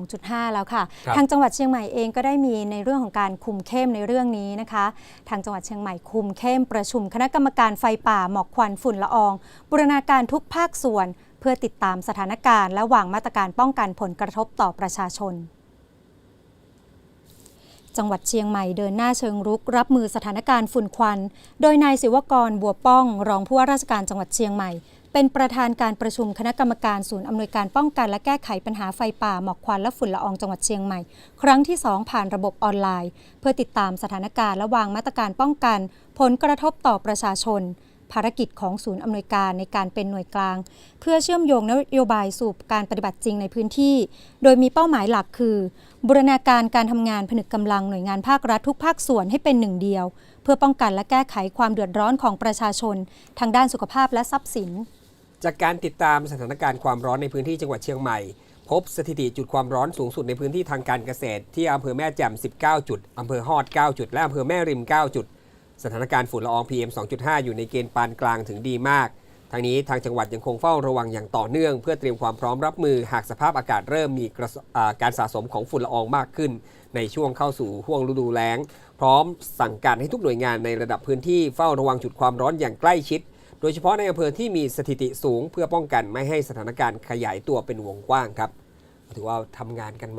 2.5 แล้วค่ะครับทางจังหวัดเชียงใหม่เองก็ได้มีในเรื่องของการคุมเข้มในเรื่องนี้นะคะ ทางจังหวัดเชียงใหม่คุมเข้มประชุมคณะกรรมการไฟป่าหมอกควันฝุ่นละออง บูรณาการทุกภาคส่วน เพื่อติดตามสถานการณ์และวางมาตรการป้องกันผลกระทบต่อประชาชนจังหวัดเชียงใหม่เดินหน้าเชิงรุก รับมือสถานการณ์ฝุ่นควัน โดยนายศิวกรบัวป้อง รองผู้ว่าราชการจังหวัดเชียงใหม่ เป็นประธานการประชุมคณะกรรมการศูนย์อำนวยการป้องกันและแก้ไขปัญหาไฟป่าหมอกควันและฝุ่นละอองจังหวัดเชียงใหม่ ครั้งที่ 2 ผ่านระบบออนไลน์ เพื่อติดตามสถานการณ์และวางมาตรการป้องกัน ผลกระทบต่อประชาชน ภารกิจของศูนย์อำนวยการในการเป็นหน่วยกลาง เพื่อเชื่อมโยงนโยบายสู่การปฏิบัติจริงในพื้นที่ โดยมีเป้าหมายหลักคือ บูรณาการการทำงานผนึกกำลังหน่วยงานภาครัฐทุกภาคส่วนให้เป็นหนึ่งเดียว เพื่อป้องกันและแก้ไขความเดือดร้อนของประชาชน ทางด้านสุขภาพและทรัพย์สิน จากการติดตามสถานการณ์ความร้อนในพื้นที่จังหวัดเชียงใหม่ พบสถิติจุดความร้อนสูงสุดในพื้นที่ทางการเกษตร ที่อำเภอแม่แจ่ม 19 จุดอำเภอฮอด 9 จุด และอำเภอแม่ริม 9 จุด สถานการณ์ฝุ่นละออง PM 2.5 อยู่ในเกณฑ์ปานกลางถึงดีมาก ทางนี้ทางจังหวัดยังคงเฝ้าระวังอย่างต่อเนื่อง เพื่อเตรียมความพร้อมรับมือหากสภาพอากาศเริ่มมีกาการสะสมของฝุ่นละอองมากขึ้น ในช่วงเข้าสู่ห่วงฤดูแล้ง พร้อมสั่งการให้ทุกหน่วยงานในระดับพื้นที่เฝ้าระวังจุดความร้อนอย่างใกล้ชิด โดยเฉพาะในอำเภอที่มีสถิติสูงเพื่อป้องกันไม่ให้สถานการณ์ขยายตัวเป็นวงกว้างครับ ถือว่าทำงานกันมา